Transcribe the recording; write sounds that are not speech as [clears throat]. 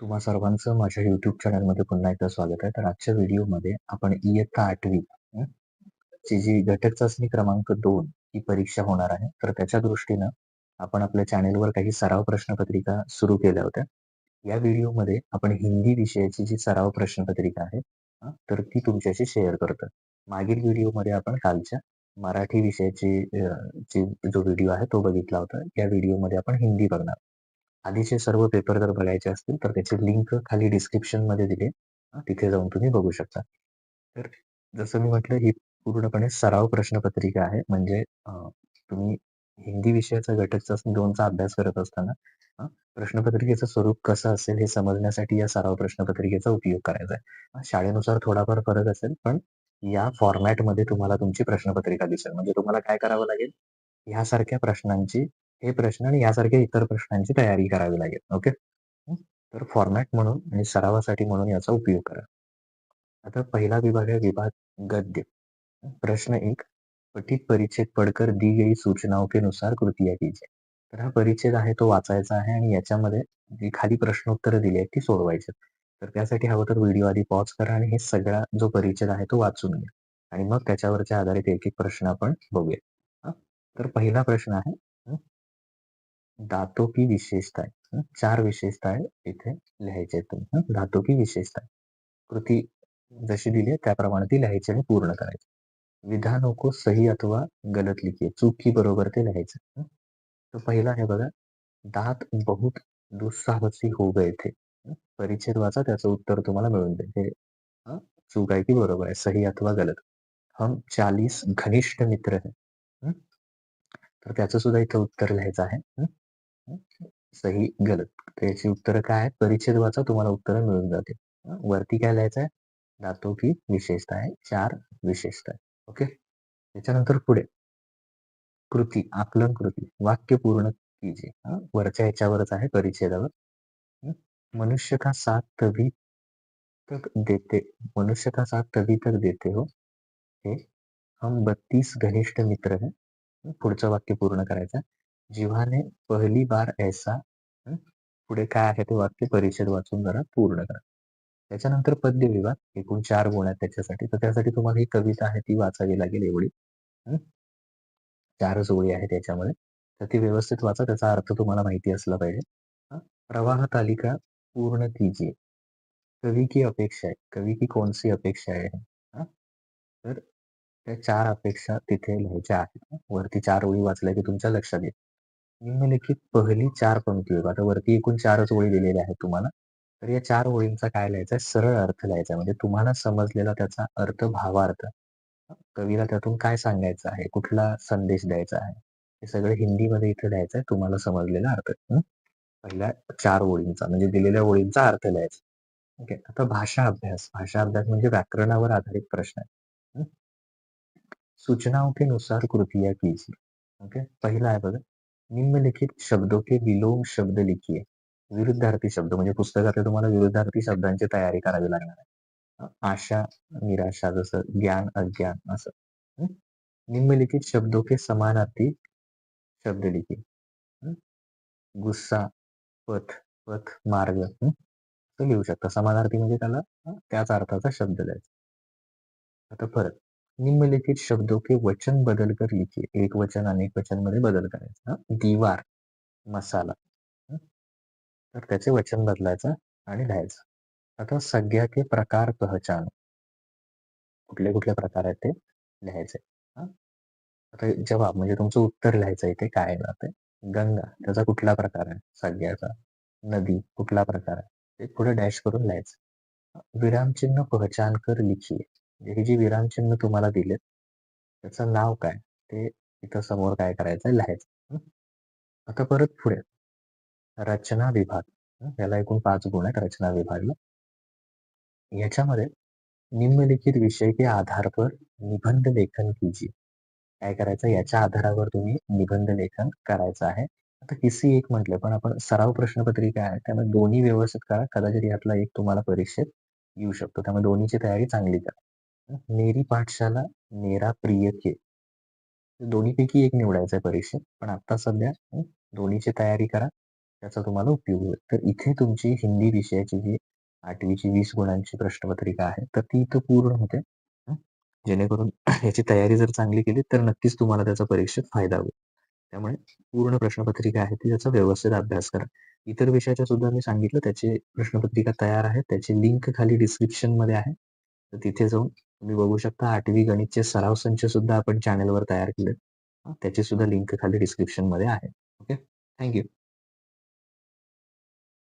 तुम्हा सर्वांचं माझ्या YouTube चॅनलमध्ये पुन्हा एकदा स्वागत आहे. तर आजच्या व्हिडिओमध्ये आपण इयत्ता आठवी ची जी घटक चाचणी क्रमांक दोन ही परीक्षा होणार आहे. तर त्याच्या दृष्टीनं आपण आपल्या चॅनेलवर काही सराव प्रश्नपत्रिका सुरू केल्या होत्या. या व्हिडिओमध्ये आपण हिंदी विषयाची जी सराव प्रश्नपत्रिका आहे तर ती तुमच्याशी शेअर करतो मागील व्हिडिओमध्ये आपण कालच्या मराठी विषयाची जो व्हिडिओ आहे तो बघितला होता. या व्हिडिओमध्ये आपण हिंदी बघणार. आधीचे सर्व पेपर जर बघायचे असतील तर त्याची लिंक खाली डिस्क्रिप्शनमध्ये दिली तिथे जाऊन तुम्ही बघू शकता. तर जसं मी म्हटलं ही पूर्णपणे सराव प्रश्नपत्रिका आहे. म्हणजे तुम्ही हिंदी विषयाचा घटक दोनचा अभ्यास करत असताना प्रश्नपत्रिकेचं स्वरूप कसं असेल हे समजण्यासाठी या सराव प्रश्नपत्रिकेचा उपयोग करायचा आहे. शाळेनुसार थोडाफार फरक असेल पण या फॉर्मॅटमध्ये तुम्हाला तुमची प्रश्नपत्रिका दिसेल. म्हणजे तुम्हाला काय करावं लागेल ह्यासारख्या प्रश्नांची हे प्रश्न आणि यासारख्या इतर प्रश्नांची तयारी करावी लागेल. ओके. तर फॉर्मॅट म्हणून आणि सरावासाठी म्हणून याचा उपयोग करा. आता पहिला विभाग आहे विभाग गद्य. प्रश्न एक पठित परिच्छेद पडकर दी गई सूचनाओं के अनुसार कीजिए. तर हा परिच्छेद आहे तो वाचायचा आहे आणि याच्यामध्ये जी खाली प्रश्नोत्तरं दिली आहेत ती सोडवायची. तर त्यासाठी हवं तर व्हिडिओ आधी पॉज करा आणि हे सगळा जो परिच्छेद आहे तो वाचून घ्या आणि मग त्याच्यावरच्या आधारित एक एक प्रश्न आपण बघूया. तर पहिला प्रश्न आहे हं, की विशेषताएं हं, चार विशेषताएं इथे लिहायच्या आहेत तुम्ही. हं. धातों की कृती जशी दिली आहे त्याप्रमाणे ती लिहायची आणि पूर्ण करायची. विधानों को सही अथवा गलत लिखी चूक की बरोबर ते लिहायचं. तर पहिला आहे बघा दात बहुत दुस्साहसी हो गए थे. परिच्छेद वाचा त्याचं उत्तर तुम्हाला मिळून जाईल. हे चूक आहे की बरोबर आहे? सही अथवा गलत. हम 40 घनिष्ठ मित्र है. तर त्याचं सुद्धा इथं उत्तर लिहायचं आहे. सही गलत. त्याची उत्तरं काय आहेत? परिच्छेद वाचा तुम्हाला उत्तरं मिळून जातील. वरती काय लिहायचं आहे? की की आहे 4 आहे ओके. त्याच्यानंतर पुढे कृती, आकलन कृती. वाक्य पूर्ण कीजिए. वरच्या ह्याच्यावरच आहे परिच्छेदावर. हं. मनुष्य का साथ तभी तक देते मनुष्य का साथ तभी तक देते हो हे हम 32 घनिष्ठ मित्र हैं. पुढचं वाक्य पूर्ण करायचं. जिव्हाने पहिली बार ऐसा पुढे काय आहे ते वाक्य परिच्छेद वाचून जरा पूर्ण करा. त्याच्यानंतर पद्य विभाग एकूण चार गुण आहेत त्याच्यासाठी. तर त्यासाठी तुम्हाला ही कविता आहे ती वाचावी लागेल एवढी. चारच ओळी आहेत याच्यामध्ये. तर ती व्यवस्थित वाचा. त्याचा अर्थ तुम्हाला माहिती असला पाहिजे. प्रवाह तालिका पूर्ण कीजिए. कवी की अपेक्षा आहे कवी की कोणसी अपेक्षा आहे तर त्या चार अपेक्षा तिथे लिहायच्या आहेत. वरती चार ओळी वाचल्या की तुमच्या लक्षात येईल. निम्नलिखित पहिली चार पंक्ती आता वरती एकूण चारच ओळी दिलेल्या आहेत तुम्हाला. तर या चार ओळींचा काय लिहायचा आहे? सरळ अर्थ लिहायचा म्हणजे तुम्हाला समजलेला त्याचा अर्थ, भावार्थ. कवीला त्यातून काय सांगायचं आहे? कुठला संदेश द्यायचा आहे? हे सगळं हिंदीमध्ये इथे लिहायचं आहे. तुम्हाला समजलेला अर्थ. पहिल्या चार ओळींचा म्हणजे दिलेल्या ओळींचा अर्थ लिहायचा. ओके. आता भाषा अभ्यास. भाषा अभ्यास म्हणजे व्याकरणावर आधारित प्रश्न आहे. सूचना सूचनाओं के कृती या कीजिए. ओके. पहिला आहे बघा. निम्नलिखित शब्दों के विलोम शब्द लिखिए. विरुद्धार्थी शब्द म्हणजे पुस्तकातले तुम्हाला विरुद्धार्थी शब्दांची तयारी करावी लागणार आहे. आशा, निराशा जसं ज्ञान, अज्ञान असं. निम्नलिखित शब्दों के समानार्थी शब्द लिखिए. गुस्सा, पथ, पथ, मार्ग लिहू शकता. समानार्थी म्हणजे त्याला त्याच अर्थाचा शब्द द्यायचा. आता परत निम्नलिखित शब्दों के वचन बदल कर लिखिए. एक वचन अनेक वचनमध्ये बदल करायचा. दिवार मसाला. तर त्याचे वचन बदलायचं आणि लिहायचं. आता सगळ्या के प्रकार पहचान कुठले कुठले प्रकार आहेत ते लिहायचे. आता जवाब म्हणजे तुमचं उत्तर लिहायचं इथे काय आहे ते. गंगा त्याचा कुठला प्रकार आहे सगळ्याचा नदी कुठला प्रकार आहे. ते पुढे डॅश करून लिहायचं. विरामचिन्ह पहचान कर लिखिए. हे जे विरामचिन्ह तुम्हाला दिलेत त्याचं नाव काय ते इथं समोर काय करायचं लिहायचं. आता परत पुढे रचना विभाग. याला एकूण पाच गुण आहेत रचना विभागला. याच्यामध्ये निम्नलिखित विषय के आधार पर निबंध लेखन कीजिए. काय करायचं याच्या आधारावर तुम्ही निबंध लेखन करायचं आहे. आता किसी एक म्हटलं पण आपण सराव प्रश्नपत्रिका आहे त्यामुळे दोन्ही व्यवस्थित करा. कदाचित यातला एक तुम्हाला परीक्षेत येऊ शकतो. त्यामुळे दोन्हीची तयारी चांगली करा. मेरी पाठशाला मेरा प्रियके दोन्हीपैकी एक निवडायचा आहे परीक्षेत. पण आता सध्या दोन्हीची तयारी करा. त्याचा तुम्हाला उपयोग होईल तर इथे तुमची हिंदी विषयाची जी आठवीची वीस गुणांची प्रश्नपत्रिका आहे तर ती इथं पूर्ण होते जेणेकरून [clears throat] याची तयारी जर चांगली केली तर नक्कीच तुम्हाला त्याचा परीक्षेत फायदा होईल त्यामुळे पूर्ण प्रश्नपत्रिका आहे ती त्याचा व्यवस्थित अभ्यास करा इतर विषयाच्या सुद्धा मी सांगितलं त्याची प्रश्नपत्रिका तयार आहे त्याची लिंक खाली डिस्क्रिप्शनमध्ये आहे तर तिथे जाऊन तुम्ही बघू शकता आठवी गणितचे सराव संच सुद्धा आपण चॅनलवर तयार केले त्याची सुद्धा लिंक खाली डिस्क्रिप्शनमध्ये आहे. ओके? थँक्यू